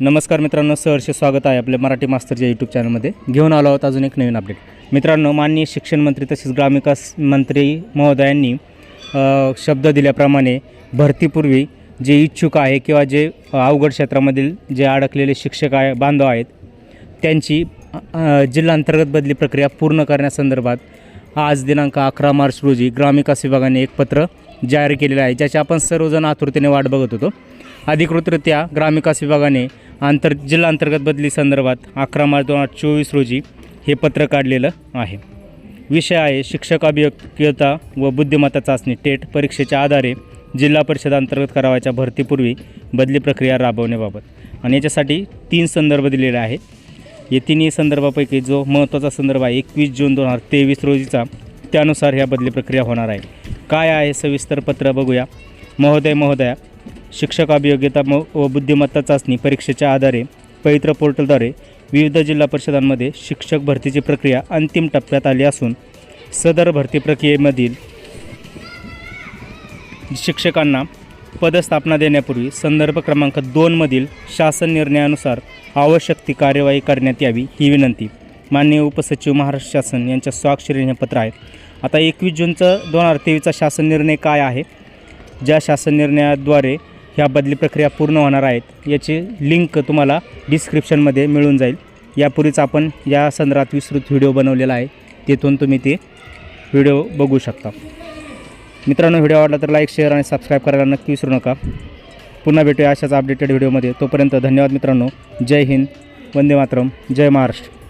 नमस्कार मित्रांनो सहर्ष स्वागत आहे आपल्या मराठी मास्तरच्या यूट्यूब चॅनलमध्ये घेऊन आलो आहोत अजून एक नवीन अपडेट मित्रांनो माननीय शिक्षण मंत्री तसेच ग्रामविकास मंत्री महोदयांनी शब्द दिल्याप्रमाणे भरतीपूर्वी जे इच्छुक आहे किंवा जे अवघड क्षेत्रामधील जे अडकलेले शिक्षक आहे बांधव आहेत त्यांची जिल्हांतर्गत बदली प्रक्रिया पूर्ण करण्यासंदर्भात आज दिनांक अकरा मार्च रोजी ग्रामविकास विभागाने एक पत्र जारी केलेलं आहे ज्याची आपण सर्वजण आतुरतेने वाट बघत होतो. अधिकृतरित्या ग्रामविकास विभागाने आंतर जिल्हा अंतर्गत बदली संदर्भात अकरा मार्च दोन हजार चोवीस रोजी हे पत्र काढलेलं आहे. विषय आहे शिक्षक अभियोग्यता व बुद्धिमत्ता चाचणी टेट परीक्षेच्या आधारे जिल्हा परिषद अंतर्गत करावाच्या भरतीपूर्वी बदली प्रक्रिया राबवण्याबाबत. आणि याच्यासाठी तीन संदर्भ दिलेले आहेत. या तिन्ही संदर्भापैकी जो महत्त्वाचा संदर्भ आहे एकवीस जून दोन हजार तेवीस रोजीचा त्यानुसार ह्या बदली प्रक्रिया होणार आहे. काय आहे सविस्तर पत्र बघूया. महोदय महोदया शिक्षक अभियोग्यता म व बुद्धिमत्ता चाचणी परीक्षेच्या आधारे पवित्र पोर्टलद्वारे विविध जिल्हा परिषदांमध्ये शिक्षक भरतीची प्रक्रिया अंतिम टप्प्यात आली असून सदर भरती प्रक्रियेमधील शिक्षकांना पदस्थापना देण्यापूर्वी संदर्भ क्रमांक दोनमधील शासन निर्णयानुसार आवश्यक ती कार्यवाही करण्यात यावी ही विनंती. माननीय उपसचिव महाराष्ट्र शासन यांच्या स्वाक्षरीने हे पत्र आहे. आता एकवीस जूनचं दोन हजार तेवीसचा शासन निर्णय काय आहे? ज्या शासन निर्णयाद्वारे ह्या बदली प्रक्रिया पूर्ण होणार आहेत याची लिंक तुम्हाला डिस्क्रिप्शनमध्ये मिळून जाईल. यापूर्वीच आपण या संदर्भात विस्तृत व्हिडिओ बनवलेला आहे तेथून तुम्ही ते व्हिडिओ बघू शकता. मित्रांनो व्हिडिओ आवडला तर लाईक शेअर आणि सबस्क्राईब करायला नक्की विसरू नका. पुन्हा भेटूया अशाच अपडेटेड व्हिडिओमध्ये तोपर्यंत धन्यवाद मित्रांनो. जय हिंद. वंदे मातरम. जय महाराष्ट्र.